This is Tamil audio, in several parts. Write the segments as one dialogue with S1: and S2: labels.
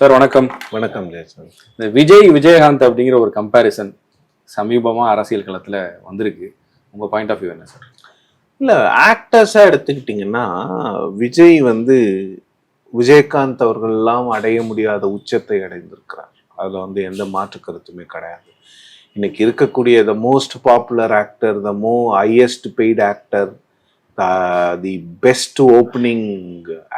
S1: சார் வணக்கம்.
S2: வணக்கம்
S1: இந்த விஜய் விஜயகாந்த் அப்படிங்கிற ஒரு கம்பேரிசன் சமீபமாக அரசியல் களத்தில் வந்திருக்கு. உங்கள் பாயிண்ட் ஆஃப் வியூ என்ன சார்?
S2: இல்லை ஆக்டர்ஸாக எடுத்துக்கிட்டிங்கன்னா விஜய் வந்து விஜயகாந்த் அவர்கள்லாம் அடைய முடியாத உச்சத்தை அடைந்திருக்கிறார். அதில் வந்து எந்த மாற்று கருத்துமே கிடையாது. இன்னைக்கு இருக்கக்கூடிய the most popular actor the mo highest paid actor the best opening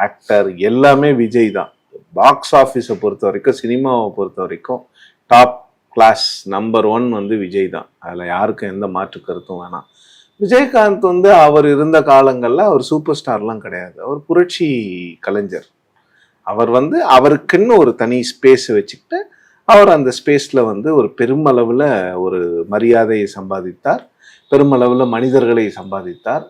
S2: actor எல்லாமே விஜய் தான். பாக்ஸ் ஆஃபீஸை பொறுத்த வரைக்கும் சினிமாவை பொறுத்த வரைக்கும் டாப் கிளாஸ் நம்பர் ஒன் வந்து விஜய் தான். அதில் யாருக்கும் எந்த மாற்று கருத்தும் வேணாம். விஜயகாந்த் வந்து அவர் இருந்த காலங்களில் அவர் சூப்பர் ஸ்டார்லாம் கிடையாது. அவர் புரட்சி கலைஞர். அவர் வந்து அவருக்குன்னு ஒரு தனி ஸ்பேஸ் வச்சுக்கிட்டு அவர் அந்த ஸ்பேஸில் வந்து ஒரு பெருமளவில் ஒரு மரியாதையை சம்பாதித்தார். பெருமளவில் மனிதர்களை சம்பாதித்தார்.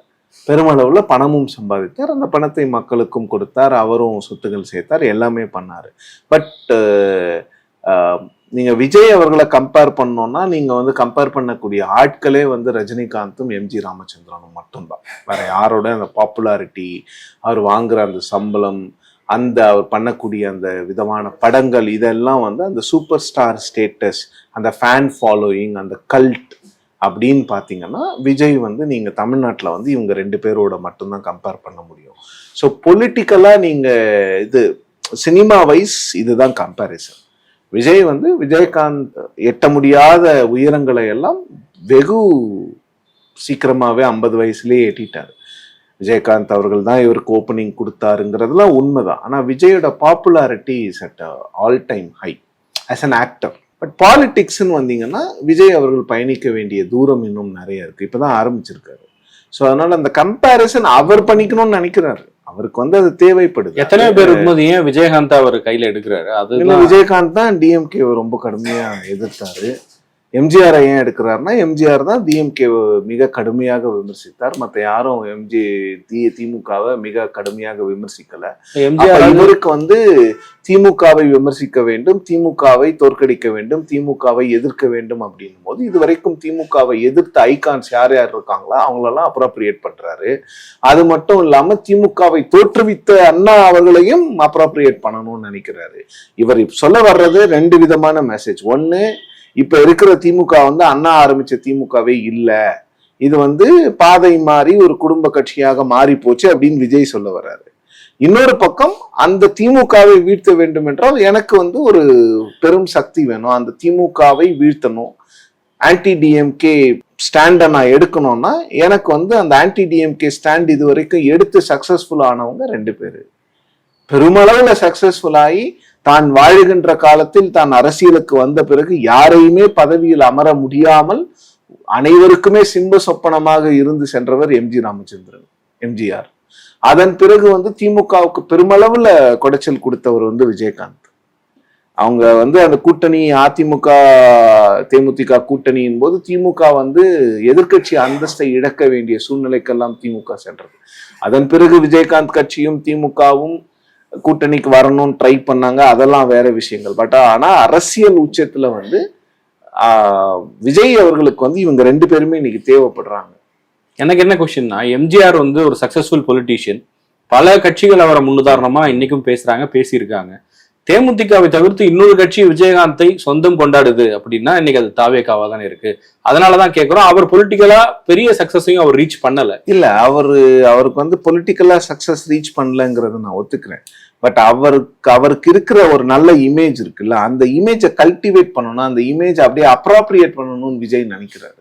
S2: பெருமளவில் பணமும் சம்பாதித்தார். அந்த பணத்தை மக்களுக்கும் கொடுத்தார். அவரும் சொத்துகள் சேர்த்தார். எல்லாமே பண்ணார். பட் நீங்கள் விஜய் அவர்களை கம்பேர் பண்ணோன்னா நீங்கள் வந்து கம்பேர் பண்ணக்கூடிய ஆட்களே வந்து ரஜினிகாந்தும் எம்ஜி ராமச்சந்திரனும் மட்டும்தான். வேற யாரோட அந்த பாப்புலாரிட்டி அவர் வாங்குற அந்த சம்பளம் அந்த அவர் பண்ணக்கூடிய அந்த விதமான படங்கள் இதெல்லாம் வந்து அந்த சூப்பர் ஸ்டார் ஸ்டேட்டஸ் அந்த ஃபேன் ஃபாலோயிங் அந்த கல்ட் அப்படின்னு பார்த்தீங்கன்னா விஜய் வந்து நீங்கள் தமிழ்நாட்டில் வந்து இவங்க ரெண்டு பேரோட மட்டும்தான் கம்பேர் பண்ண முடியும். ஸோ பொலிட்டிக்கலாக நீங்கள் இது சினிமா வைஸ் இதுதான் கம்பேரிசன் விஜய் வந்து விஜயகாந்த் எட்ட முடியாத உயரங்களை எல்லாம் வெகு சீக்கிரமாகவே ஐம்பது வயசுலேயே எட்டிட்டார். விஜயகாந்த் அவர்கள் தான் இவருக்கு ஓப்பனிங் கொடுத்தாருங்கிறதுலாம் உண்மைதான். ஆனால் விஜயோட popularity is at all time high as an actor but பாலிடிக்ஸ்ன்னு வந்தீங்கன்னா விஜய் அவர்கள் பயணிக்க வேண்டிய தூரம் இன்னும் நிறைய இருக்கு. இப்பதான் ஆரம்பிச்சிருக்காரு. ஸோ அதனால அந்த கம்பேரிசன் அவர் பண்ணிக்கணும்னு நினைக்கிறாரு. அவருக்கு வந்து அது தேவைப்படுது.
S1: எத்தனை பேர் இருக்கும்போது ஏன் விஜயகாந்த் அவர் கையில் எடுக்கிறாரு? அது
S2: விஜயகாந்த் தான் டிஎம்கே ரொம்ப கடுமையா எதிர்த்தாரு. எம்ஜிஆர் ஏன் எடுக்கிறாருன்னா எம்ஜிஆர் தான் டிஎம்கே மிக கடுமையாக விமர்சித்தார். மற்ற யாரும் எம்ஜி தி திமுகவை மிக கடுமையாக விமர்சிக்கல.
S1: எம்ஜிஆர்
S2: இவருக்கு வந்து திமுகவை விமர்சிக்க வேண்டும் திமுகவை தோற்கடிக்க வேண்டும் திமுகவை எதிர்க்க வேண்டும் அப்படின்னும் போது இதுவரைக்கும் திமுகவை எதிர்த்த ஐகான்ஸ் யார் யார் இருக்காங்களோ அவங்களெல்லாம் அப்ரோப்ரியேட் பண்றாரு. அது மட்டும் இல்லாம திமுகவை தோற்றுவித்த அண்ணா அவர்களையும் அப்ரோப்ரியேட் பண்ணணும்னு நினைக்கிறாரு. இவர் சொல்ல வர்றது ரெண்டு விதமான மெசேஜ் ஒன்னு இப்ப இருக்கிற திமுக வந்து அண்ணா ஆரம்பிச்ச திமுகவே இல்லை. இது வந்து பாதை மாறி ஒரு குடும்ப கட்சியாக மாறி போச்சு அப்படின்னு விஜய் சொல்ல வர்றாரு. இன்னொரு பக்கம் அந்த திமுகவை வீழ்த்த வேண்டும் என்றால் எனக்கு வந்து ஒரு பெரும் சக்தி வேணும். அந்த திமுகவை வீழ்த்தணும். ஆன்டி டிஎம்கே ஸ்டாண்டை நான் எடுக்கணும்னா எனக்கு வந்து அந்த ஆன்டி டிஎம்கே ஸ்டாண்ட் இது வரைக்கும் எடுத்து சக்சஸ்ஃபுல் ஆனவங்க ரெண்டு பேர். பெருமளவில் சக்சஸ்ஃபுல் ஆகி தான் வாழுகின்ற காலத்தில் தான் அரசியலுக்கு வந்த பிறகு யாரையுமே பதவியில் அமர முடியாமல் அனைவருக்குமே சிம்ப சொப்பனமாக இருந்து சென்றவர் எம்ஜி ராமச்சந்திரன் எம்ஜிஆர் அதன் பிறகு வந்து திமுகவுக்கு பெருமளவுல குடைச்சல் கொடுத்தவர் வந்து விஜயகாந்த். அவங்க வந்து அந்த கூட்டணி அதிமுக தேமுதிக கூட்டணியின் போது திமுக வந்து எதிர்க்கட்சி அந்தஸ்தை இழக்க வேண்டிய சூழ்நிலைக்கெல்லாம் திமுக சென்றது. அதன் பிறகு விஜயகாந்த் கட்சியும் திமுகவும் கூட்டணிக்கு வரணும்னு ட்ரை பண்ணாங்க. அதெல்லாம் வேற விஷயங்கள். பட் ஆனா அரசியல் உச்சத்துல வந்து விஜய் அவர்களுக்கு வந்து இவங்க ரெண்டு பேருமே இன்னைக்கு தேவைப்படுறாங்க.
S1: எனக்கு என்ன கொஸ்டின்னா எம்ஜிஆர் வந்து ஒரு சக்சஸ்ஃபுல் பொலிட்டீஷியன் பல கட்சிகள் அவரை முன்னுதாரணமா இன்னைக்கும் பேசுறாங்க பேசியிருக்காங்க. தேமுதிகவை தவிர்த்து இன்னொரு கட்சி விஜயகாந்தை சொந்தம் கொண்டாடுது அப்படின்னா இன்னைக்கு அது தாவேக்காவா தானே இருக்கு. அதனாலதான் கேட்கிறோம் அவர் பொலிட்டிக்கலா பெரிய சக்சஸையும் அவர் ரீச் பண்ணல.
S2: இல்ல அவரு அவருக்கு வந்து பொலிட்டிக்கலா சக்சஸ் ரீச் பண்ணலங்கிறத நான் ஒத்துக்கிறேன். பட் அவருக்கு அவருக்கு இருக்கிற ஒரு நல்ல இமேஜ் இருக்குல்ல அந்த இமேஜை கல்டிவேட் பண்ணணும் அந்த இமேஜ் அப்படியே அப்ராப்ரியேட் பண்ணணும்னு விஜய் நினைக்கிறாரு.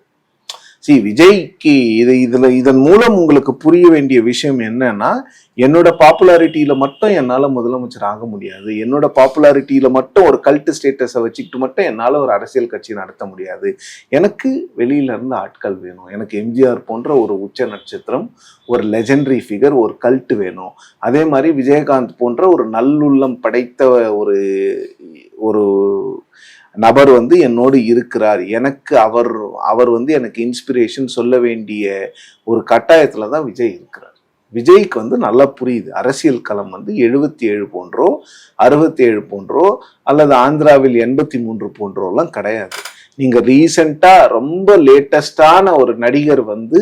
S2: சி விஜய்க்கு இது இதில் இதன் மூலம் உங்களுக்கு புரிய வேண்டிய விஷயம் என்னன்னா என்னோட பாப்புலாரிட்டியில மட்டும் என்னால் முதலமைச்சர் ஆக முடியாது. என்னோட பாப்புலாரிட்டியில மட்டும் ஒரு கல்ட்டு ஸ்டேட்டஸை வச்சுக்கிட்டு மட்டும் என்னால் ஒரு அரசியல் கட்சி நடத்த முடியாது. எனக்கு வெளியில இருந்து ஆட்கள் வேணும். எனக்கு எம்ஜிஆர் போன்ற ஒரு உச்ச நட்சத்திரம் ஒரு லெஜெண்டரி ஃபிகர் ஒரு கல்ட்டு வேணும். அதே மாதிரி விஜயகாந்த் போன்ற ஒரு நல்லுள்ளம் படைத்த ஒரு ஒரு நபர் வந்து என்னோடு இருக்கிறார். எனக்கு அவர் அவர் வந்து எனக்கு இன்ஸ்பிரேஷன் சொல்ல வேண்டிய ஒரு கட்டாயத்தில் தான் விஜய் இருக்கிறார். விஜய்க்கு வந்து நல்லா புரியுது. அரசியல் களம் வந்து எழுபத்தி ஏழு போன்றோ அறுபத்தி ஏழு போன்றோ அல்லது ஆந்திராவில் எண்பத்தி மூன்று போன்றோலாம் கிடையாது. நீங்கள் ரீசண்டாக ரொம்ப லேட்டஸ்டான ஒரு நடிகர் வந்து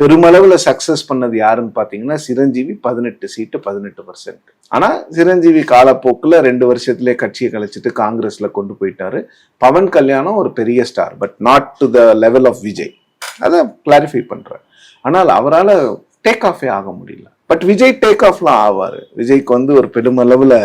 S2: பெருமளவில் சக்சஸ் பண்ணது யாருன்னு பார்த்தீங்கன்னா சிரஞ்சீவி பதினெட்டு சீட்டு பதினெட்டு பர்சன்ட் ஆனால் சிரஞ்சீவி காலப்போக்கில் ரெண்டு வருஷத்துலேயே கட்சியை கழிச்சிட்டு காங்கிரஸில் கொண்டு போயிட்டாரு. பவன் கல்யாணம் ஒரு பெரிய star but not to the level of Vijay. அதை கிளாரிஃபை பண்ணுறேன் ஆனால் அவரால் டேக் ஆஃபே ஆக முடியல. பட் விஜய் டேக் ஆஃப்லாம் ஆவார். விஜய்க்கு வந்து ஒரு பெருமளவில்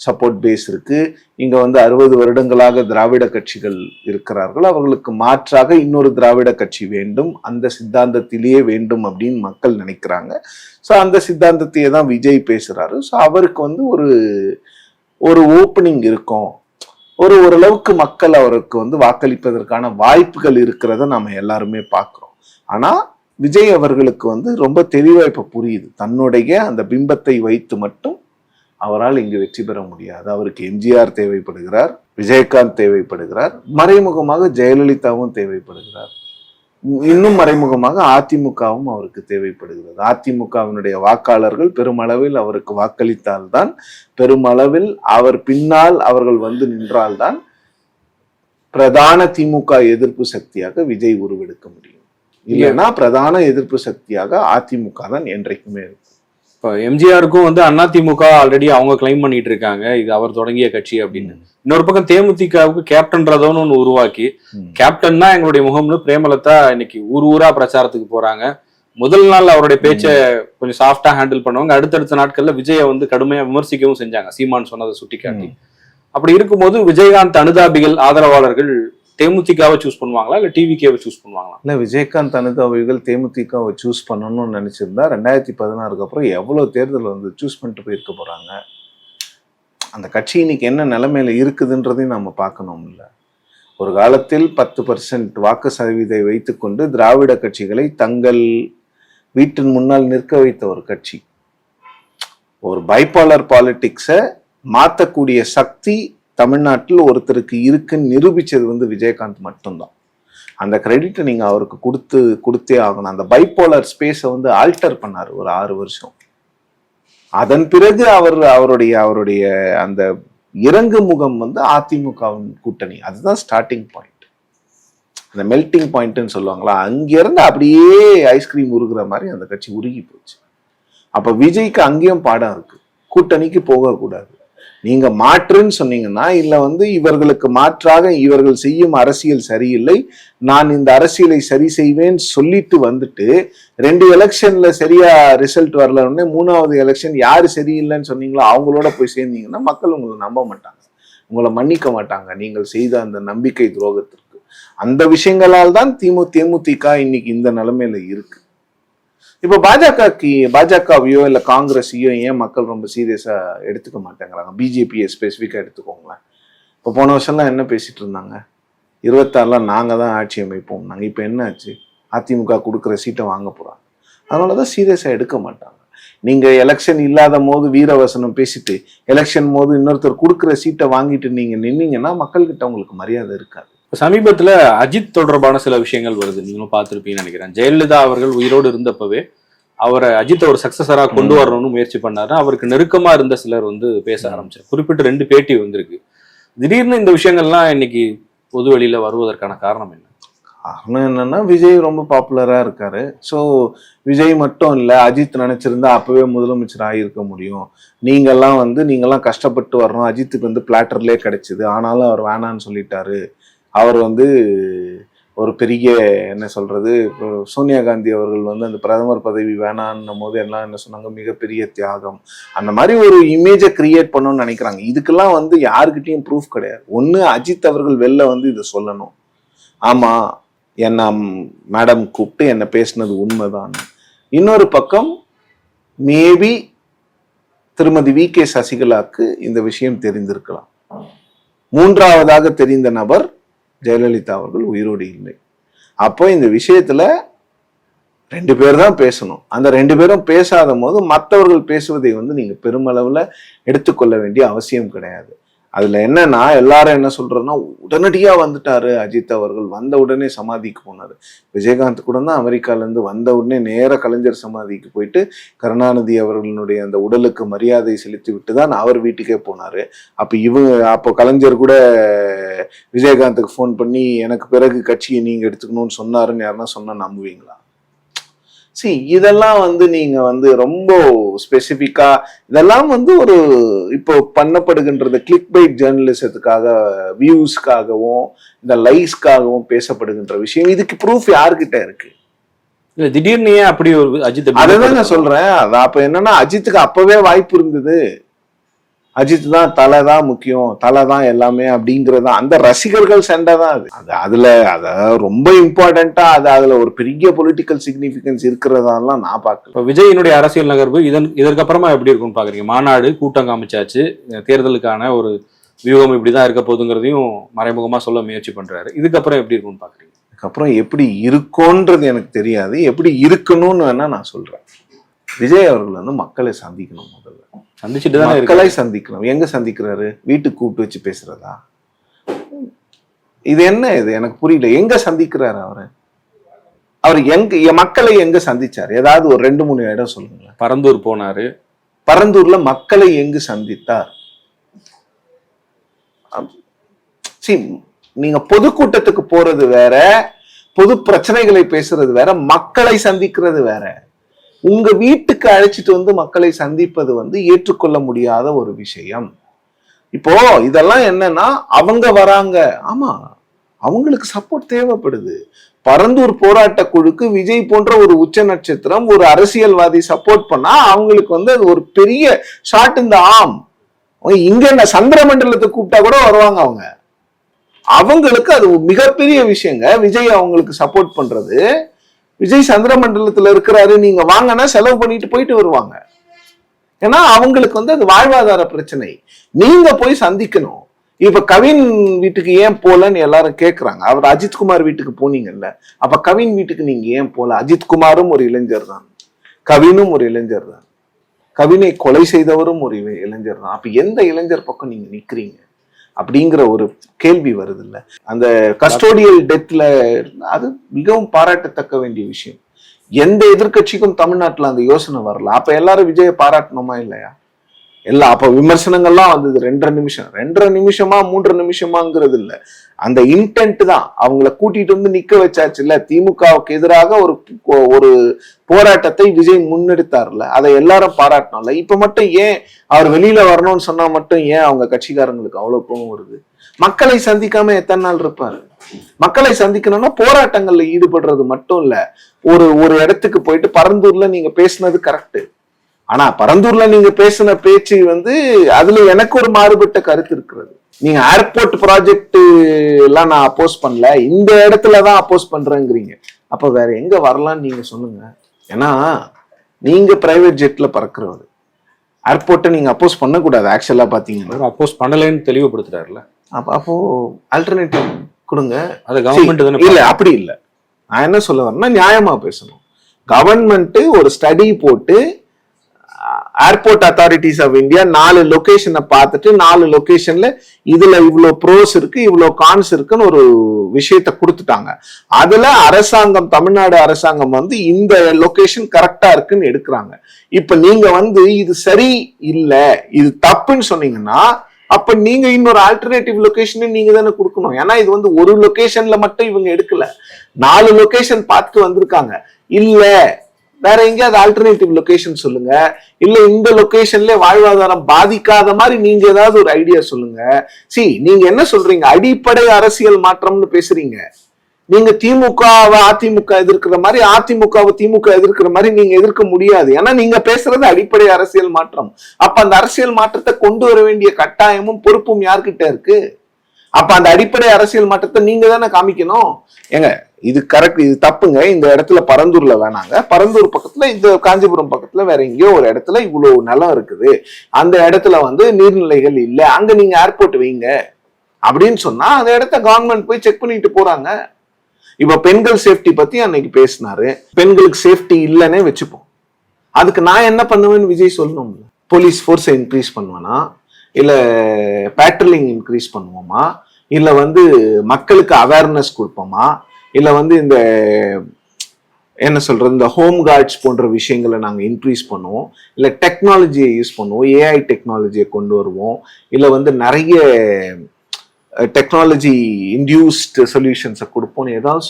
S2: சப்போர்ட் பேஸ் இருக்குது இங்கே வந்து அறுபது வருடங்களாக திராவிட கட்சிகள் இருக்கிறார்கள். அவர்களுக்கு மாற்றாக இன்னொரு திராவிட கட்சி வேண்டும். அந்த சித்தாந்தத்திலேயே வேண்டும் அப்படின்னு மக்கள் நினைக்கிறாங்க. ஸோ அந்த சித்தாந்தத்தையே தான் விஜய் பேசுகிறாரு ஸோ அவருக்கு வந்து ஒரு ஒரு ஓப்பனிங் இருக்கும். ஒரு ஓரளவுக்கு மக்கள் அவருக்கு வந்து வாக்களிப்பதற்கான வாய்ப்புகள் இருக்கிறத நம்ம எல்லாருமே பார்க்குறோம். ஆனால் விஜய் அவர்களுக்கு வந்து ரொம்ப தெளிவா இப்போ புரியுது. தன்னுடைய அந்த பிம்பத்தை வைத்து மட்டும் அவரால் இங்கு வெற்றி பெற முடியாது. அவருக்கு எம்ஜிஆர் தேவைப்படுகிறார் விஜயகாந்த் தேவைப்படுகிறார் மறைமுகமாக ஜெயலலிதாவும் தேவைப்படுகிறார். இன்னும் மறைமுகமாக அதிமுகவும் அவருக்கு தேவைப்படுகிறது. அதிமுகவினுடைய வாக்காளர்கள் பெருமளவில் அவருக்கு வாக்களித்தால்தான் பெருமளவில் அவர் பின்னால் அவர்கள் வந்து நின்றால்தான் பிரதான திமுக எதிர்ப்பு சக்தியாக விஜய் உருவெடுக்க முடியும். இல்லைன்னா பிரதான எதிர்ப்பு சக்தியாக அதிமுக தான் என்றைக்குமே இருக்கும்.
S1: இப்போ எம்ஜிஆருக்கும் வந்து அதிமுக ஆல்ரெடி அவங்க கிளைம் பண்ணிட்டு இருக்காங்க இது அவர் தொடங்கிய கட்சி அப்படின்னு. இன்னொரு பக்கம் தேமுதிகவுக்கு கேப்டன் ரதம்னு ஒன்று உருவாக்கி
S2: ம்.
S1: கேப்டன் தான் எங்களுடைய முகம்னு பிரேமலதா இன்னைக்கு ஊர் ஊரா பிரச்சாரத்துக்கு போறாங்க. முதல் நாள் அவருடைய பேச்சை கொஞ்சம் சாஃப்டா ஹேண்டில் பண்ணுவாங்க. அடுத்தடுத்த நாட்கள்ல விஜயை வந்து கடுமையா விமர்சிக்கவும் செஞ்சாங்க. சீமான் சொன்னதை சுட்டிக்காட்டி. அப்படி இருக்கும்போது விஜயகாந்த் அனுதாபிகள் ஆதரவாளர்கள் தேமுதிகாவை சூஸ் பண்ணுவாங்களா? இல்லை டிவிகேவை சூஸ் பண்ணுவாங்களா?
S2: இல்லை விஜயகாந்த் அனுகு அவர்கள் தேமுதிகாவை சூஸ் பண்ணணும்னு நினச்சிருந்தா ரெண்டாயிரத்தி பதினாறுக்கு அப்புறம் எவ்வளோ தேர்தல் வந்து சூஸ் பண்ணிட்டு போயிருக்க போகிறாங்க அந்த கட்சி இன்னைக்கு என்ன நிலைமையில இருக்குதுன்றதையும் நம்ம பார்க்கணும் இல்லை. ஒரு காலத்தில் பத்து பர்சன்ட் வாக்கு சதவீதை வைத்துக்கொண்டு திராவிட கட்சிகளை தங்கள் வீட்டின் முன்னால் நிற்க வைத்த ஒரு கட்சி. ஒரு பைபாலர் பாலிட்டிக்ஸை மாற்றக்கூடிய சக்தி தமிழ்நாட்டில் ஒருத்தருக்கு இருக்குன்னு நிரூபிச்சது வந்து விஜயகாந்த் மட்டும்தான். அந்த கிரெடிட்டை நீங்கள் அவருக்கு கொடுத்து கொடுத்தே ஆகணும். அந்த பைப்போலர் ஸ்பேஸை வந்து ஆல்டர் பண்ணார் ஒரு ஆறு வருஷம். அதன் பிறகு அவர் அவருடைய அவருடைய அந்த இறங்கு முகம் வந்து அதிமுகவின் கூட்டணி. அதுதான் ஸ்டார்டிங் பாயிண்ட் அந்த மெல்டிங் பாயிண்ட்னு சொல்லுவாங்களா? அங்கிருந்து அப்படியே ஐஸ்கிரீம் உருகிற மாதிரி அந்த கட்சி உருகி போச்சு. அப்போ விஜய்க்கு அங்கேயும் பாடம் இருக்கு. கூட்டணிக்கு போகக்கூடாது. நீங்க மாற்றுன்னு சொன்னீங்கன்னா இல்ல வந்து இவர்களுக்கு மாற்றாக இவர்கள் செய்யும் அரசியல் சரியில்லை நான் இந்த அரசியலை சரி செய்வேன் சொல்லிட்டு வந்துட்டு ரெண்டு எலெக்ஷன்ல சரியா ரிசல்ட் வரலன்னே மூணாவது எலெக்ஷன் யாரு சரியில்லைன்னு சொன்னீங்களோ அவங்களோட போய் சேர்ந்தீங்கன்னா மக்கள் உங்களை நம்ப மாட்டாங்க. உங்களை மன்னிக்க மாட்டாங்க. நீங்கள் செய்த அந்த நம்பிக்கை துரோகத்திற்கு. அந்த விஷயங்களால் தான் திமு தேமுதிக இன்னைக்கு இந்த நிலைமையில இருக்கு. இப்போ பாஜகக்கு பாஜகவையோ இல்லை காங்கிரஸையோ ஏன் மக்கள் ரொம்ப சீரியஸா எடுத்துக்க மாட்டேங்கிறாங்க? பிஜேபியை ஸ்பெசிஃபிக்காக எடுத்துக்கோங்களேன். இப்போ போன வருஷம்லாம் என்ன பேசிட்டு இருந்தாங்க? இருபத்தாறுல நாங்கள் தான் ஆட்சி அமைப்போம். நாங்கள் இப்போ என்ன ஆச்சு? அதிமுக கொடுக்குற சீட்டை வாங்க போகிறாங்க அதனால தான் சீரியஸாக எடுக்க மாட்டாங்க. நீங்கள் எலெக்ஷன் இல்லாத போது வீரவசனம் பேசிட்டு எலெக்ஷன் போது இன்னொருத்தர் கொடுக்குற சீட்டை வாங்கிட்டு நீங்கள் நின்னீங்கன்னா மக்கள்கிட்ட உங்களுக்கு மரியாதை இருக்காது.
S1: சமீபத்துல அஜித் தொடர்பான சில விஷயங்கள் வருது. நீங்களும் பார்த்திருப்பீங்கன்னு நினைக்கிறேன். ஜெயலலிதா அவர்கள் உயிரோடு இருந்தப்பவே அவரை அஜித் ஒரு சக்சஸரா கொண்டு. வரணும்னு முயற்சி பண்ணாரு அவருக்கு நெருக்கமா இருந்த சிலர் வந்து பேச ஆரம்பிச்சார். குறிப்பிட்ட ரெண்டு பேட்டி வந்திருக்கு. திடீர்னு இந்த விஷயங்கள்லாம் இன்னைக்கு பொது வெளியில வருவதற்கான காரணம் என்ன?
S2: காரணம் என்னன்னா விஜய் ரொம்ப பாப்புலரா இருக்காரு. ஸோ விஜய் மட்டும் இல்ல அஜித் நினைச்சிருந்தா அப்பவே முதலமைச்சர் ஆகியிருக்க முடியும். நீங்கெல்லாம் வந்து நீங்கெல்லாம் கஷ்டப்பட்டு வரணும். அஜித்துக்கு வந்து பிளாட்டர்லேயே கிடைச்சிது. ஆனாலும் அவர் வேணான்னு சொல்லிட்டாரு. அவர் வந்து ஒரு பெரிய என்ன சொல்றது சோனியா காந்தி அவர்கள் வந்து அந்த பிரதமர் பதவி வேணான்னும் போது எல்லாம் என்ன சொன்னாங்க மிகப்பெரிய தியாகம். அந்த மாதிரி ஒரு இமேஜை கிரியேட் பண்ணணும்னு நினைக்கிறாங்க. இதுக்கெல்லாம் வந்து யாருக்கிட்டையும் ப்ரூஃப் கிடையாது. ஒன்று அஜித் அவர்கள் வெளில வந்து இதை சொல்லணும். ஆமா என்ன மேடம் கூப்பிட்டு என்னை பேசினது உண்மைதான். இன்னொரு பக்கம் மேபி திருமதி வி கே சசிகலாக்கு இந்த விஷயம் தெரிந்திருக்கலாம். மூன்றாவதாக தெரிந்த நபர் ஜெயலலிதா அவர்கள் உயிரோடு இல்லை. அப்போ இந்த விஷயத்துல ரெண்டு பேர் தான் பேசணும். அந்த ரெண்டு பேரும் பேசாத போது மற்றவர்கள் பேசுவதை வந்து நீங்க பெருமளவுல எடுத்துக்கொள்ள வேண்டிய அவசியம் கிடையாது. அதில் என்னன்னா எல்லாரும் என்ன சொல்றதுன்னா உடனடியாக வந்துட்டாரு அஜித் அவர்கள். வந்த உடனே சமாதிக்கு போனார். விஜயகாந்த் கூட தான் அமெரிக்காலேருந்து வந்த உடனே நேர கலைஞர் சமாதிக்கு போயிட்டு கருணாநிதி அவர்களுடைய அந்த உடலுக்கு மரியாதை செலுத்தி விட்டு தான் அவர் வீட்டுக்கே போனார். அப்போ இவங்க அப்போ கலைஞர் கூட விஜயகாந்துக்கு ஃபோன் பண்ணி எனக்கு பிறகு கட்சியை நீங்கள் எடுத்துக்கணும்னு சொன்னாருன்னு யாருன்னா சொன்னால் நம்புவீங்களா? சி இதெல்லாம் வந்து நீங்க வந்து ரொம்ப ஸ்பெசிஃபிக்கா இதெல்லாம் வந்து ஒரு இப்போ பண்ணப்படுகின்றது கிளிக் பைட் ஜேர்னலிசத்துக்காக வியூஸ்க்காகவும் இந்த லைக்ஸ்க்காகவும் பேசப்படுகின்ற விஷயம். இதுக்கு ப்ரூஃப் யாருக்கிட்ட இருக்கு?
S1: இல்ல திடீர்னு ஏன் அப்படி ஒரு அஜித்
S2: அதுதான் நான் சொல்றேன். அது அப்ப என்னன்னா அஜித்துக்கு அப்பவே வாய்ப்பு இருந்தது. அஜித் தான் தலை தான் முக்கியம் தலை தான் எல்லாமே அப்படிங்கறது அந்த ரசிகர்கள் சண்டை தான் அது. அது அதுல அத ரொம்ப இம்பார்ட்டண்டா அது அதுல ஒரு பெரிய பொலிட்டிக்கல் சிக்னிபிகன்ஸ் இருக்கிறதெல்லாம் நான் பார்க்கல.
S1: இப்ப விஜயினுடைய அரசியல் நகர்வு இதன் இதற்கப்புறமா எப்படி இருக்கும்னு பாக்குறீங்க மாநாடு கூட்டம் காமிச்சாச்சு. தேர்தலுக்கான ஒரு வியூகம் இப்படிதான் இருக்க போகுதுங்கிறதையும் மறைமுகமா சொல்ல முயற்சி பண்றாரு. இதுக்கப்புறம் எப்படி இருக்கும்னு பாக்குறீங்க
S2: அதுக்கப்புறம் எப்படி இருக்கும்ன்றது எனக்கு தெரியாது. எப்படி இருக்கணும்னு வேணா நான் சொல்றேன். விஜய் அவர்கள் வந்து மக்களை சந்திக்கணும்
S1: சந்திச்சுட்டு தானே இருக்கு
S2: மக்களை சந்திக்கணும். எங்க சந்திக்கிறாரு? வீட்டுக்கு கூப்பிட்டு வச்சு பேசுறதா? இது என்ன இது? எனக்கு புரியல. எங்க சந்திக்கிறாரு அவரு? அவர் எங்க மக்களை எங்க சந்திச்சாரு? ஏதாவது ஒரு ரெண்டு மூணு இடம் சொல்லுங்களேன்.
S1: பரந்தூர் போனாரு.
S2: பரந்தூர்ல மக்களை எங்கு சந்தித்தார்? சி நீங்க பொதுக்கூட்டத்துக்கு போறது வேற பொது பிரச்சனைகளை பேசுறது வேற மக்களை சந்திக்கிறது வேற. உங்க வீட்டுக்கு அழைச்சிட்டு வந்து மக்களை சந்திப்பது வந்து ஏற்றுக்கொள்ள முடியாத ஒரு விஷயம். இப்போ இதெல்லாம் என்னன்னா அவங்க வராங்க. ஆமா அவங்களுக்கு சப்போர்ட் தேவைப்படுது. பரந்தூர் போராட்ட குழுக்கு விஜய் போன்ற ஒரு உச்ச நட்சத்திரம் ஒரு அரசியல்வாதி சப்போர்ட் பண்ணா அவங்களுக்கு வந்து அது ஒரு பெரிய ஷாட் இந்த ஆம் இங்க என்ன சந்திரமண்டலத்தை கூப்பிட்டா கூட வருவாங்க அவங்க. அவங்களுக்கு அது மிகப்பெரிய விஷயங்க. விஜய் அவங்களுக்கு சப்போர்ட் பண்றது. விஜய் சந்திரமண்டலத்துல இருக்கிறாரு நீங்க வாங்கன்னா செலவு பண்ணிட்டு போயிட்டு வருவாங்க. ஏன்னா அவங்களுக்கு வந்து அது வாழ்வாதார பிரச்சனை. நீங்க போய் சந்திக்கணும். இப்ப கவின் வீட்டுக்கு ஏன் போலன்னு எல்லாரும் கேக்குறாங்க. அவர் அஜித்குமார் வீட்டுக்கு போனீங்கல்ல அப்ப கவின் வீட்டுக்கு நீங்க ஏன் போல? அஜித்குமாரும் ஒரு இளைஞர் தான் கவினும் ஒரு இளைஞர் தான் கவினை கொலை செய்தவரும் ஒரு இளைஞர் தான் அப்ப எந்த இளைஞர் பக்கம் நீங்க நிக்கிறீங்க? அப்படிங்கிற ஒரு கேள்வி வருது இல்ல அந்த கஸ்டோடியல் டெத்ல அது மிகவும் பாராட்டத்தக்க வேண்டிய விஷயம். எந்த எதிர்க்கட்சிக்கும் தமிழ்நாட்டுல அந்த யோசனை வரல. அப்ப எல்லாரும் விஜய பாராட்டணுமா இல்லையா? எல்லாம் அப்ப விமர்சனங்கள்லாம் வந்தது ரெண்டரை நிமிஷம். ரெண்டரை நிமிஷமா மூன்றரை நிமிஷமாங்கிறது இல்ல. அந்த இன்டென்ட் தான். அவங்கள கூட்டிட்டு வந்து நிக்க வச்சாச்சு இல்ல. திமுகவுக்கு எதிராக ஒரு ஒரு போராட்டத்தை விஜய் முன்னெடுத்தார்ல. அதை எல்லாரும் பாராட்டணும்ல இப்ப மட்டும் ஏன் அவர் வெளியில வரணும்னு சொன்னா மட்டும் ஏன் அவங்க கட்சிக்காரங்களுக்கு அவ்வளவு கோவம் வருது? மக்களை சந்திக்காம எத்தனை நாள் இருப்பாரு? மக்களை சந்திக்கணும்னா போராட்டங்கள்ல ஈடுபடுறது மட்டும் இல்ல. ஒரு ஒரு இடத்துக்கு போயிட்டு பரந்தூர்ல நீங்க பேசுனது கரெக்ட் ஆனா பரந்தூர்ல நீங்க பேசின பேச்சு வந்து அதுல எனக்கு ஒரு மாறுபட்ட கருத்து இருக்கிறது. நீங்க ஏர்போர்ட் ப்ராஜெக்ட் எல்லாம் நான் அப்போஸ் பண்ணல. இந்த இடத்துல தான் அப்போஸ் பண்றேங்கிறீங்க. அப்ப வேற எங்க வரலாம்னு நீங்க சொல்லுங்க. ஏன்னா நீங்க பிரைவேட் ஜெட்ல பறக்குறவர். ஏர்போர்ட்டை நீங்க அப்போஸ் பண்ணக்கூடாது ஆக்சுவலா பாத்தீங்கன்னா.
S1: அப்போஸ் பண்ணலைன்னு தெளிவுபடுத்துறாருல
S2: அப்ப அப்போ ஆல்டர்னேட்டிவ் கொடுங்க.
S1: அது கவர்மெண்ட்
S2: இல்ல அப்படி இல்ல. நான் என்ன சொல்ல வரேன்னா நியாயமா பேசணும். கவர்மெண்ட் ஒரு ஸ்டடி போட்டு ஏர்போர்ட் அத்தாரிட்டிஸ் ஆஃப் இந்தியா நாலு லொக்கேஷனை பார்த்துட்டு நாலு லொக்கேஷன்ல இதுல இவ்வளோ ப்ரோஸ் இருக்கு இவ்வளோ கான்ஸ் இருக்குன்னு ஒரு விஷயத்த கொடுத்துட்டாங்க. அதுல அரசாங்கம் தமிழ்நாடு அரசாங்கம் வந்து இந்த லொக்கேஷன் கரெக்டா இருக்குன்னு எடுக்கிறாங்க. இப்ப நீங்க வந்து இது சரி இல்லை இது தப்புன்னு சொன்னீங்கன்னா அப்ப நீங்க இன்னொரு ஆல்டர்னேட்டிவ் லொகேஷன் நீங்க தானே கொடுக்கணும். ஏன்னா இது வந்து ஒரு லொகேஷன்ல மட்டும் இவங்க எடுக்கல. நாலு லொகேஷன் பார்த்துட்டு வந்திருக்காங்க. இல்ல வேற எங்கேயாவது ஆல்டர்னேட்டிவ் லொகேஷன் சொல்லுங்க. இல்ல இந்த லொகேஷன்ல வாழ்வாதாரம் பாதிக்காத மாதிரி நீங்க ஏதாவது ஒரு ஐடியா சொல்லுங்க. சி நீங்க என்ன சொல்றீங்க? அடிப்படை அரசியல் மாற்றம்னு பேசுறீங்க. நீங்க திமுகவை அதிமுக எதிர்க்கிற மாதிரி அதிமுகவை திமுக எதிர்க்கிற மாதிரி நீங்க எதிர்க்க முடியாது. ஏன்னா நீங்க பேசுறது அடிப்படை அரசியல் மாற்றம். அப்ப அந்த அரசியல் மாற்றத்தை கொண்டு வர வேண்டிய கட்டாயமும் பொறுப்பும் யார்கிட்ட இருக்கு? அப்ப அந்த அடிப்படை அரசியல் மாற்றத்தை நீங்க தானே காமிக்கணும்? ஏங்க இது கரெக்ட் இது தப்புங்க. இந்த இடத்துல பரந்தூர்ல வேணாங்க. பரந்தூர் பக்கத்துல இந்த காஞ்சிபுரம் பக்கத்துல வேற எங்கேயோ ஒரு இடத்துல இவ்வளவு நிலம் இருக்குது. அந்த இடத்துல வந்து நீர்நிலைகள் இல்லை. அங்க நீங்க ஏர்போர்ட் வைங்க. அப்படின்னு சொன்னா அந்த இடத்த கவர்மெண்ட் போய் செக் பண்ணிட்டு போறாங்க. இப்ப பெண்கள் சேஃப்டி பத்தி அன்னைக்கு பேசினாரு. பெண்களுக்கு சேஃப்டி இல்லைன்னே வச்சுப்போம். அதுக்கு நான் என்ன பண்ணுவேன்னு விஜய் சொல்லணும்ல? போலீஸ் ஃபோர்ஸை இன்க்ரீஸ் பண்ணுவேன்னா இல்ல பேட்ரோலிங் இன்க்ரீஸ் பண்ணுவோமா? இல்ல வந்து மக்களுக்கு அவேர்னஸ் கொடுப்போமா? இல்ல வந்து இந்த என்ன சொல்றது இந்த ஹோம் கார்ட்ஸ் போன்ற விஷயங்களை நாங்க இன்க்ரீஸ் பண்ணுவோம்? இல்ல டெக்னாலஜியை யூஸ் பண்ணுவோம்? ஏஐ டெக்னாலஜியை கொண்டு வருவோம்? இல்ல வந்து நிறைய டெக்னாலஜி இன்டியூஸ்டு சொல்யூஷன்ஸை கொடுப்போம்னு ஏதாவது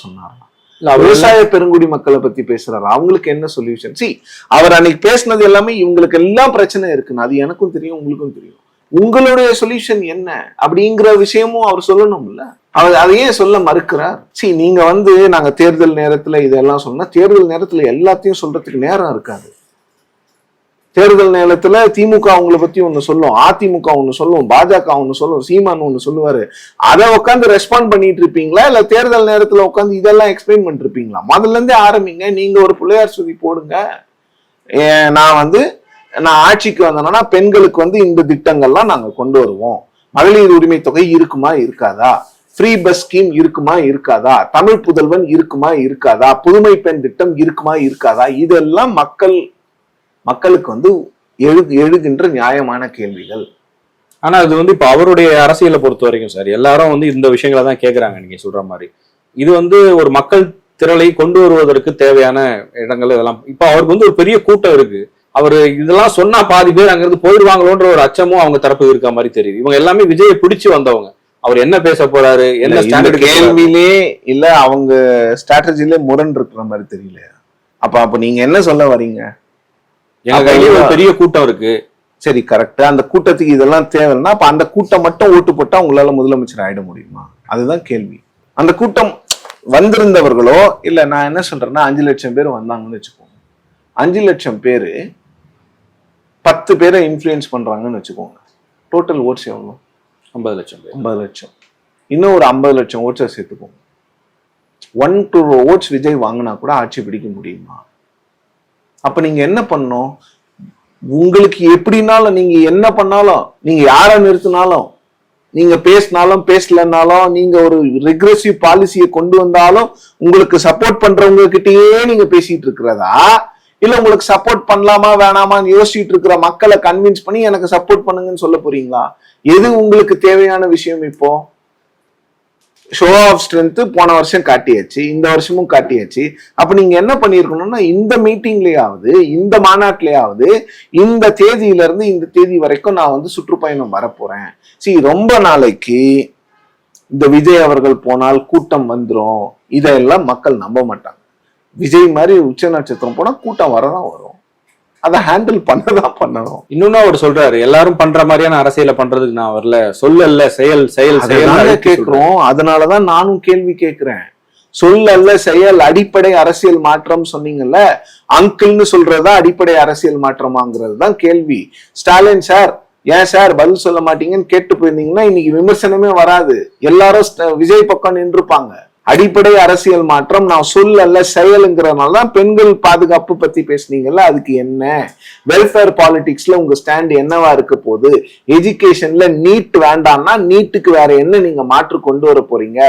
S1: அவர்
S2: விவசாய பெருங்குடி மக்களை பத்தி பேசுறாரு? அவங்களுக்கு என்ன சொல்யூஷன் சி அவர் அன்னைக்கு பேசினது எல்லாமே இவங்களுக்கு எல்லாம் பிரச்சனை இருக்குன்னு அது எனக்கும் தெரியும் உங்களுக்கும் தெரியும். உங்களுடைய சொல்யூஷன் என்ன அப்படிங்கிற விஷயமும் அவர் சொல்லணும்ல. அவர் அதையே சொல்ல மறுக்கிறார். சி நீங்க வந்து நாங்க தேர்தல் நேரத்துல இதெல்லாம் சொன்னா தேர்தல் நேரத்துல எல்லாத்தையும் சொல்றதுக்கு நேரம் இருக்காது. தேர்தல் நேரத்துல திமுக அவங்கள பத்தி ஒண்ணு சொல்லும் அதிமுக ஒண்ணு சொல்லும் பாஜக ஒண்ணு சொல்லும் சீமான் ஒண்ணு சொல்லுவாரு. அதை உட்காந்து ரெஸ்பாண்ட் பண்ணிட்டு இருப்பீங்களா? இல்ல தேர்தல் நேரத்துல உட்காந்து இதெல்லாம் எக்ஸ்பிளைன் பண்ணிட்டு இருப்பீங்களா? முதல்ல இருந்தே ஆரம்பிங்க நீங்க ஒரு பிள்ளையார் சுதி போடுங்க. நான் வந்து நான் ஆட்சிக்கு வந்தேன்னா பெண்களுக்கு வந்து இந்த திட்டங்கள்லாம் நாங்க கொண்டு வருவோம். மகளிர் உரிமை தொகை இருக்குமா இருக்காதா? ஃப்ரீ பஸ் ஸ்கீம் இருக்குமா இருக்காதா? தமிழ் புதல்வன் இருக்குமா இருக்காதா? புதுமை பெண் திட்டம் இருக்குமா இருக்காதா? இதெல்லாம் மக்கள் மக்களுக்கு வந்து எழு எழுகின்ற நியாயமான கேள்விகள்.
S1: ஆனா அது வந்து இப்ப அவருடைய அரசியலை பொறுத்த வரைக்கும் சார் எல்லாரும் வந்து இந்த விஷயங்களை தான் கேட்கறாங்க நீங்க சொல்ற மாதிரி. இது வந்து ஒரு மக்கள் திரளை கொண்டு வருவதற்கு தேவையான இடங்கள் இதெல்லாம். இப்ப அவருக்கு வந்து ஒரு பெரிய கூட்டம் இருக்கு. அவர் இதெல்லாம் சொன்னா பாதி பேர் அங்கிருந்து போயிடுவாங்களோன்ற ஒரு அச்சமும் அவங்க தரப்பு இருக்க மாதிரி தெரியுது. இவங்க எல்லாமே விஜயை பிடிச்சு வந்தவங்க. அவர் என்ன பேச போறாரு என்ன
S2: கேள்வியிலே இல்ல அவங்க ஸ்ட்ராட்டஜிலே முரண் இருக்கிற மாதிரி தெரியல. அப்ப அப்ப நீங்க என்ன சொல்ல வரீங்க?
S1: எங்க கையில ஒரு பெரிய கூட்டம் இருக்கு.
S2: சரி கரெக்ட் அந்த கூட்டத்துக்கு இதெல்லாம் தேவைன்னா அப்ப அந்த கூட்டம் மட்டும் ஓட்டு போட்டா உங்களால முதலமைச்சர் ஆயிட முடியுமா? அதுதான் கேள்வி. அந்த கூட்டம் வந்திருந்தவர்களோ இல்ல நான் என்ன சொல்றேன்னா அஞ்சு லட்சம் பேர் வந்தாங்கன்னு வச்சுக்கோங்க. அஞ்சு லட்சம் பேரு பத்து பேரை இன்ஃப்ளூயன்ஸ் பண்றாங்கன்னு வச்சுக்கோங்க. டோட்டல் ஓட்ஸ் எவ்வளோ
S1: ஐம்பது லட்சம்
S2: ஐம்பது லட்சம். இன்னும் ஒரு ஐம்பது லட்சம் ஓட்ஸை சேர்த்துக்கோங்க. ஒன் டூ ஓட்ஸ் விஜய் வாங்கினா கூட ஆட்சி பிடிக்க முடியுமா? அப்ப நீங்க என்ன பண்ணணும்? உங்களுக்கு எப்படினாலும் நீங்க என்ன பண்ணாலும் நீங்க யாரை நிறுத்தினாலும் நீங்க பேசினாலும் பேசலனாலும் நீங்க ஒரு ரெக்ரெசிவ் பாலிசியை கொண்டு வந்தாலும் உங்களுக்கு சப்போர்ட் பண்றவங்க கிட்டயே நீங்க பேசிட்டு இருக்கிறதா? இல்ல உங்களுக்கு சப்போர்ட் பண்ணலாமா வேணாமான்னு யோசிச்சுட்டு இருக்கிற மக்களை கன்வின்ஸ் பண்ணி எனக்கு சப்போர்ட் பண்ணுங்கன்னு சொல்ல போறீங்களா? எது உங்களுக்கு தேவையான விஷயம் இப்போ? ஷோ ஆஃப் ஸ்ட்ரென்த் போன வருஷம் காட்டியாச்சு இந்த வருஷமும் காட்டியாச்சு. அப்ப நீங்க என்ன பண்ணிருக்கணும்னா இந்த மீட்டிங்லயாவது இந்த மாநாட்டிலயாவது இந்த தேதியில இருந்து இந்த தேதி வரைக்கும் நான் வந்து சுற்றுப்பயணம் வரப்போறேன். சி ரொம்ப நாளைக்கு இந்த விஜய் அவர்கள் போனால் கூட்டம் வந்துடும் இதெல்லாம் மக்கள் நம்ப மாட்டாங்க. விஜய் மாதிரி உச்ச நட்சத்திரம் போனா கூட்டம் வரதான் வரும். அதை ஹேண்டில் பண்ணதான் பண்ணணும்.
S1: இன்னொன்னு அவர் சொல்றாரு எல்லாரும் பண்ற மாதிரியான அரசியலை பண்றதுக்கு நான் வரல. சொல்லல செயல் செயல் செயல்.
S2: கேக்குறோம் அதனாலதான் நானும் கேள்வி கேட்கிறேன். சொல் அல்ல செயல் அடிப்படை அரசியல் மாற்றம் சொன்னீங்கல்ல அங்கிள்னு சொல்றதா அடிப்படை அரசியல் மாற்றமாங்கிறது தான் கேள்வி. ஸ்டாலின் சார் ஏன் சார் பதில் சொல்ல மாட்டீங்கன்னு கேட்டு போயிருந்தீங்கன்னா இன்னைக்கு விமர்சனமே வராது. எல்லாரும் விஜய் பக்கம் நின்றுப்பாங்க. அடிப்படை அரசியல் மாற்றம் நான் சொல் அல்ல செயலுங்கிறதுனால தான் பெண்கள் பாதுகாப்பு பத்தி பேசுனீங்கல்ல அதுக்கு என்ன? வெல்ஃபேர் பாலிடிக்ஸ்ல உங்க ஸ்டாண்ட் என்னவா இருக்க போகுது? எஜுகேஷன்ல நீட் வேண்டாம்னா நீட்டுக்கு வேற என்ன நீங்க மாற்று கொண்டு வர போறீங்க?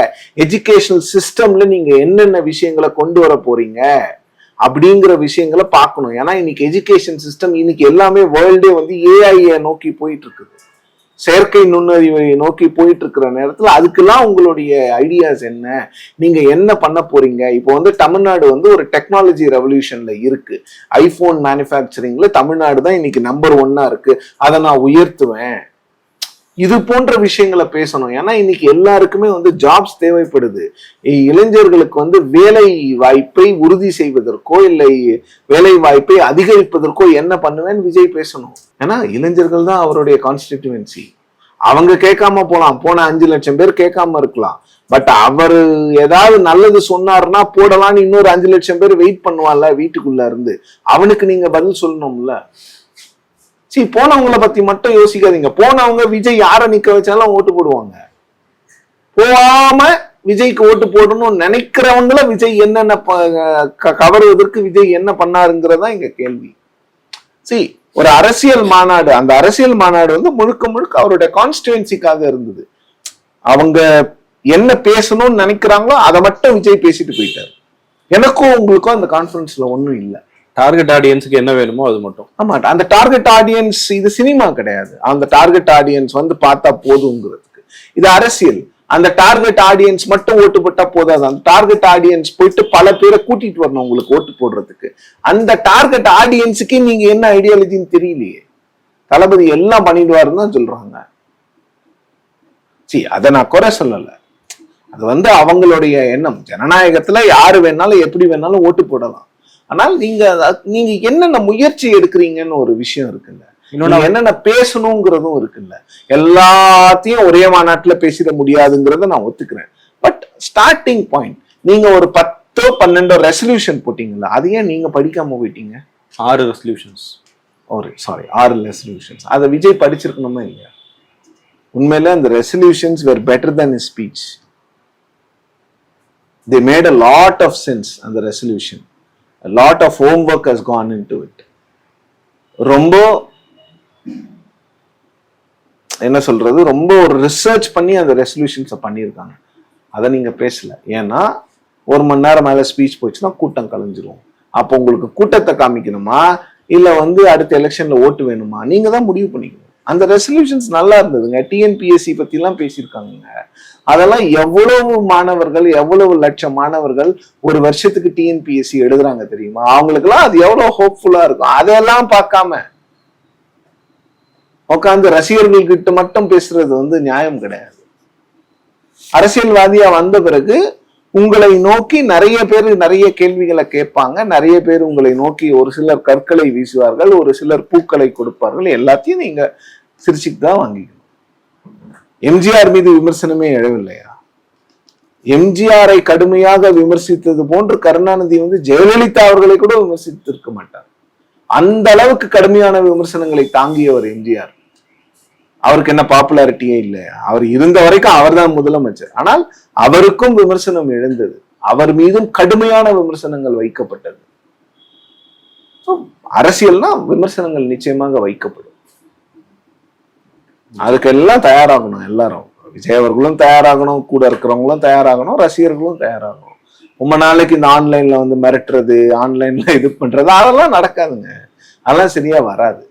S2: எஜுகேஷனல் சிஸ்டம்ல நீங்க என்னென்ன விஷயங்களை கொண்டு வர போறீங்க? அப்படிங்கிற விஷயங்களை பார்க்கணும். ஏன்னா இன்னைக்கு எஜுகேஷன் சிஸ்டம் இன்னைக்கு எல்லாமே வேர்ல்டே வந்து ஏஐஏ நோக்கி போயிட்டு இருக்குது. செயற்கை நுண்ணறிவை நோக்கி போயிட்டு இருக்கிற நேரத்துல அதுக்கெல்லாம் உங்களுடைய ஐடியாஸ் என்ன? நீங்க என்ன பண்ண போறீங்க? இப்போ வந்து தமிழ்நாடு வந்து ஒரு டெக்னாலஜி ரெவல்யூஷன்ல இருக்கு. ஐபோன் மேனுஃபேக்சரிங்ல தமிழ்நாடு தான் இன்னைக்கு நம்பர் ஒன்னா இருக்கு. அதை நான் உயர்த்துவேன். இது போன்ற விஷயங்களை பேசணும். ஏன்னா இன்னைக்கு எல்லாருக்குமே வந்து ஜாப்ஸ் தேவைப்படுது. இளைஞர்களுக்கு வந்து வேலை வாய்ப்பை உறுதி செய்வதற்கோ இல்லை வேலை வாய்ப்பை அதிகரிப்பதற்கோ என்ன பண்ணுவேன்னு விஜய் பேசணும். ஏன்னா இளைஞர்கள் தான் அவருடைய கான்ஸ்டிடியூவன்சி அவங்க கேட்காம போலாம். போன அஞ்சு லட்சம் பேர் கேட்காம இருக்கலாம். பட் அவர் ஏதாவது நல்லது சொன்னார்னா போடலாம்னு இன்னொரு அஞ்சு லட்சம் பேர் வெயிட் பண்ணுவான்ல வீட்டுக்குள்ள இருந்து. அவனுக்கு நீங்க பதில் சொல்லணும்ல. சி போனவங்கள பத்தி மட்டும் யோசிக்காதீங்க. போனவங்க விஜய் யாரை நிக்க வச்சாலும் ஓட்டு போடுவாங்க. போகாம விஜய்க்கு ஓட்டு போடணும்னு நினைக்கிறவங்கள விஜய் என்னென்ன ப- க- கவருவதற்கு விஜய் என்ன பண்ணாருங்கிறதா எங்க கேள்வி. சி ஒரு அரசியல் மாநாடு அந்த அரசியல் மாநாடு வந்து முழுக்க முழுக்க அவருடைய கான்ஸ்டுவன்சிக்காக இருந்தது. அவங்க என்ன பேசணும்னு நினைக்கிறாங்களோ அதை மட்டும் விஜய் பேசிட்டு போயிட்டார். எனக்கும் உங்களுக்கும் அந்த கான்ஃபரன்ஸ்ல ஒன்றும் இல்லை.
S1: டார்கெட் ஆடியன்ஸுக்கு என்ன வேணுமோ அது மட்டும்.
S2: ஆமா அந்த டார்கெட் ஆடியன்ஸ் இது சினிமா கிடையாது. அந்த டார்கெட் ஆடியன்ஸ் வந்து பார்த்தா போதுங்கிறதுக்கு. இது அரசியல். அந்த டார்கெட் ஆடியன்ஸ் மட்டும் ஓட்டு போட்டா போதாது. அந்த டார்கெட் ஆடியன்ஸ் போயிட்டு பல பேரை கூட்டிட்டு வரணும் உங்களுக்கு ஓட்டு போடுறதுக்கு. அந்த டார்கெட் ஆடியன்ஸுக்கு நீங்க என்ன ஐடியாலஜின்னு தெரியலையே. தளபதி எல்லாம் பண்ணிடுவாருன்னு தான் சொல்றாங்க. சி அதை நான் குறை சொல்லல. அது வந்து அவங்களுடைய எண்ணம். ஜனநாயகத்துல யாரு வேணாலும் எப்படி வேணாலும் ஓட்டு போடலாம். ஆனால் நீங்க நீங்க என்னென்ன முயற்சி எடுக்கிறீங்கன்னு ஒரு விஷயம் இருக்குல்ல. என்னென்ன பேசணுங்கிறதும் இருக்குல்ல. எல்லாத்தையும் ஒரே மாநாட்டுல பேசிட முடியாதுங்கிறத நான் ஒத்துக்கிறேன். பட் ஸ்டார்டிங் பாயிண்ட் நீங்க ஒரு பத்தோ பன்னெண்டோ ரெசல்யூஷன் போட்டீங்கல்ல அது ஏன் நீங்க படிக்காம போயிட்டீங்க?
S1: ஆறு ரெசல்யூஷன்ஸ்
S2: ஒரு சாரி ஆறு ரெசல்யூஷன்ஸ் அதை விஜய் படிச்சிருக்கணுமா இல்லையா? உண்மையில அந்த resolutions were better his speech they made a lot of sense அந்த resolution lot of homework has gone into it ரொம்ப என்ன சொல்றது? ரொம்ப ஒரு ரிசர்ச் பண்ணி அந்த ரெசல்யூஷன்ஸை பண்ணியிருக்காங்க. அதை நீங்கள் பேசல. ஏன்னா ஒரு மணி நேரம் மேலே ஸ்பீச் போச்சுன்னா கூட்டம் கலைஞ்சிரும். அப்போ உங்களுக்கு கூட்டத்தை காமிக்கணுமா? இல்லை வந்து அடுத்த எலெக்ஷன்ல ஓட்டு வேணுமா? நீங்க தான் முடிவு பண்ணிக்கணும். அந்த ரெசல்யூஷன்ஸ் நல்லா இருந்ததுங்க. டிஎன்பிஎஸ்சி பத்தி எல்லாம் பேசியிருக்காங்க அதெல்லாம் எவ்வளவு மாணவர்கள் எவ்வளவு லட்சம் மாணவர்கள் ஒரு வருஷத்துக்கு டிஎன்பிஎஸ்சி எழுதுறாங்க தெரியுமா? அவங்களுக்கெல்லாம் அது எவ்வளவு ஹோப்ஃபுல்லா இருக்கும். அதெல்லாம் பார்க்காம உட்காந்து ரசிகர்கள் கிட்ட மட்டும் பேசுறது வந்து நியாயம் கிடையாது. அரசியல்வாதியா வந்த பிறகு உங்களை நோக்கி நிறைய பேர் நிறைய கேள்விகளை கேட்பாங்க. நிறைய பேர் உங்களை நோக்கி ஒரு சிலர் கற்களை வீசுவார்கள் ஒரு சிலர் பூக்களை கொடுப்பார்கள். எல்லாத்தையும் நீங்க சிரிச்சுட்டு தான் வாங்கிக்கணும். எம்ஜிஆர் மீது விமர்சனமே எழவில்லையா? எம்ஜிஆரை கடுமையாக விமர்சித்தது போன்று கருணாநிதி வந்து ஜெயலலிதா அவர்களை கூட விமர்சித்திருக்க மாட்டார். அந்த அளவுக்கு கடுமையான விமர்சனங்களை தாங்கியவர் எம்ஜிஆர். அவருக்கு என்ன பாப்புலாரிட்டியே இல்லை. அவர் இருந்த வரைக்கும் அவர்தான் முதலமைச்சர். ஆனால் அவருக்கும் விமர்சனம் எழுந்தது. அவர் மீதும் கடுமையான விமர்சனங்கள் வைக்கப்பட்டது. அரசியல்னா விமர்சனங்கள் நிச்சயமாக வைக்கப்படும். அதுக்கெல்லாம் தயாராகணும் எல்லாரும். விஜய் அவர்களும் தயாராகணும் கூட இருக்கிறவங்களும் தயாராகணும் ரசிகர்களும் தயாராகணும். ரொம்ப நாளைக்கு இந்த ஆன்லைன்ல வந்து மிரட்டுறது ஆன்லைன்ல இது பண்றது அதெல்லாம் நடக்காதுங்க. அதெல்லாம் சரியா வராது.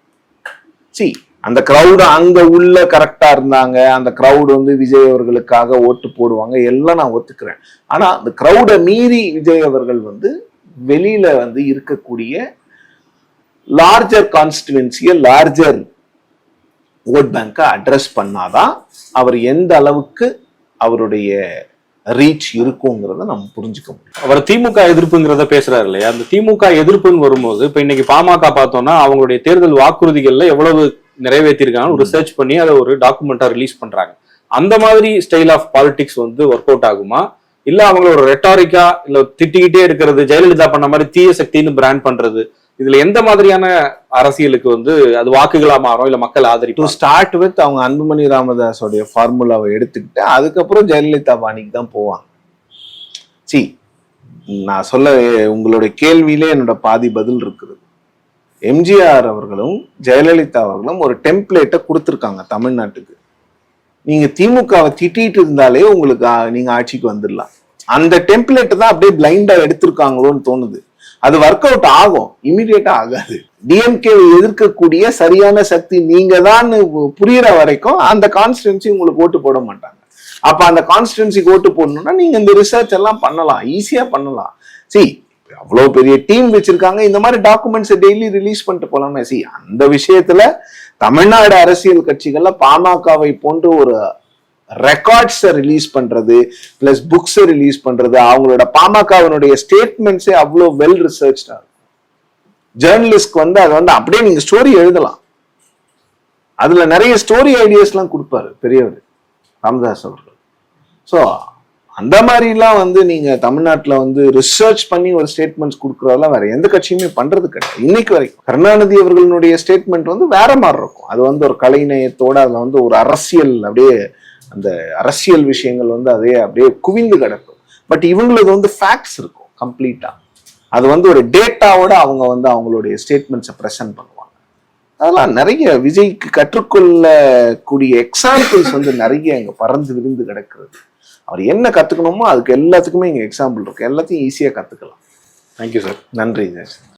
S2: சி அந்த crowd அங்க உள்ள கரெக்டா இருந்தாங்க. அந்த க்ரௌடு வந்து விஜய் அவர்களுக்காக ஓட்டு போடுவாங்க. எல்லாம் நான் ஒத்துக்கிறேன். ஆனா அந்த க்ரௌடை மீறி விஜய் அவர்கள் வந்து வெளியில வந்து இருக்கக்கூடிய லார்ஜர் கான்ஸ்டிடுவன்சியை லார்ஜர் ஓட் பேங்க்கை அட்ரஸ் பண்ணாதான் அவர் எந்த அளவுக்கு அவருடைய ரீச் இருக்குங்கிறத நம்ம புரிஞ்சுக்க முடியும்.
S1: அவர் திமுக எதிர்ப்புங்கிறத பேசுறாரு இல்லையா? அந்த திமுக எதிர்ப்புன்னு வரும்போது இப்ப இன்னைக்கு பாமக பார்த்தோம்னா அவங்களுடைய தேர்தல் வாக்குறுதிகள்ல எவ்வளவு நிறைவேற்றிருக்காங்க ஒரு ரிசர்ச் பண்ணி அதை ஒரு டாக்குமெண்டா ரிலீஸ் பண்றாங்க. அந்த மாதிரி ஸ்டைல் ஆஃப் பாலிடிக்ஸ் வந்து ஒர்க் அவுட் ஆகுமா? இல்ல அவங்கள ஒரு ரெட்டாரிக்கா இல்ல திட்டிக்கிட்டே இருக்கிறது ஜெயலலிதா பண்ண மாதிரி தீய சக்தின்னு பிராண்ட் பண்றது இதுல எந்த மாதிரியான அரசியலுக்கு வந்து அது வாக்குகளா மாறும்? இல்ல மக்கள்
S2: டு
S1: ஆதரிப்பு
S2: ஸ்டார்ட் வித் அவங்க அன்புமணி ராமதாஸோடைய ஃபார்முலாவை எடுத்துக்கிட்டு அதுக்கப்புறம் ஜெயலலிதா பாணிக்கு தான் போவாங்க. சி நான் சொல்ல உங்களுடைய கேள்வியிலே என்னோட பாதி பதில் இருக்குது. எம்ஜிஆர் அவர்களும் ஜெயலலிதா அவர்களும் ஒரு டெம்ப்ளேட்டை கொடுத்துருக்காங்க தமிழ்நாட்டுக்கு. நீங்க திமுகவை திட்டிட்டு இருந்தாலே உங்களுக்கு நீங்க ஆட்சிக்கு வந்துடலாம். அந்த டெம்ப்ளேட்டை தான் அப்படியே பிளைண்டா எடுத்திருக்காங்களோன்னு தோணுது. அது ஒர்க் அவுட் ஆகும். இமிடியேட்டா ஆகாது. டிஎம்கே எதிர்க்கக்கூடிய சரியான சக்தி நீங்க தான் புரியுற வரைக்கும் அந்த கான்ஸ்டிடன்சி உங்களுக்கு ஓட்டு போட மாட்டாங்க. அப்ப அந்த கான்ஸ்டிடன்சிக்கு ஓட்டு போடணும்னா நீங்க இந்த ரிசர்ச் எல்லாம் பண்ணலாம். ஈஸியா பண்ணலாம். சி அவ்வளவு பெரிய டீம் வச்சிருக்காங்க. இந்த மாதிரி டாக்குமெண்ட்ஸ் டெய்லி ரிலீஸ் பண்ணிட்டு போலாமே. சி அந்த விஷயத்துல தமிழ்நாடு அரசியல் கட்சிகள்ல பாமகவை போன்ற ஒரு ரெக்கார்ட்ஸை ரிலீஸ் பண்றது பிளஸ் புக்ஸை ரிலீஸ் பண்றது அவங்களோட பாமகவினுடைய ஸ்டேட்மெண்ட்ஸே அவ்வளோ வெல் ரிசர்ச்டா இருக்கும். ஜேர்னலிஸ்ட்க்கு வந்து அதை வந்து அப்படியே நீங்க ஸ்டோரி எழுதலாம். அதுல நிறைய ஸ்டோரி ஐடியாஸ்லாம் கொடுப்பாரு பெரியவர் ராமதாஸ் அவர்கள். ஸோ அந்த மாதிரிலாம் வந்து நீங்க தமிழ்நாட்டுல வந்து ரிசர்ச் பண்ணி ஒரு ஸ்டேட்மெண்ட்ஸ் கொடுக்குறதெல்லாம் வேற எந்த கட்சியுமே பண்றது கிடையாது. இன்னைக்கு வரைக்கும் கருணாநிதி அவர்களுடைய ஸ்டேட்மெண்ட் வந்து வேற மாதிரி இருக்கும். அது வந்து ஒரு கலைநயத்தோட அதில் வந்து ஒரு அரசியல் அப்படியே அந்த அரசியல் விஷயங்கள் வந்து அதே அப்படியே குவிந்து கிடக்கும். பட் இவங்களுக்கு வந்து ஃபேக்ட்ஸ் இருக்கும் கம்ப்ளீட்டா அது வந்து ஒரு டேட்டாவோட அவங்க வந்து அவங்களுடைய ஸ்டேட்மெண்ட்ஸை ப்ரெசென்ட் பண்ணுவாங்க. அதெல்லாம் நிறைய விஜய்க்கு கற்றுக்கொள்ளக்கூடிய எக்ஸாம்பிள்ஸ் வந்து நிறைய இங்க பறந்து விரிந்து கிடக்கிறது. அவர் என்ன கத்துக்கணுமோ அதுக்கு எல்லாத்துக்குமே இங்க எக்ஸாம்பிள் இருக்கு. எல்லாத்தையும் ஈஸியா கத்துக்கலாம்.
S1: தேங்க்யூ சார்
S2: நன்றி ஜெயசன்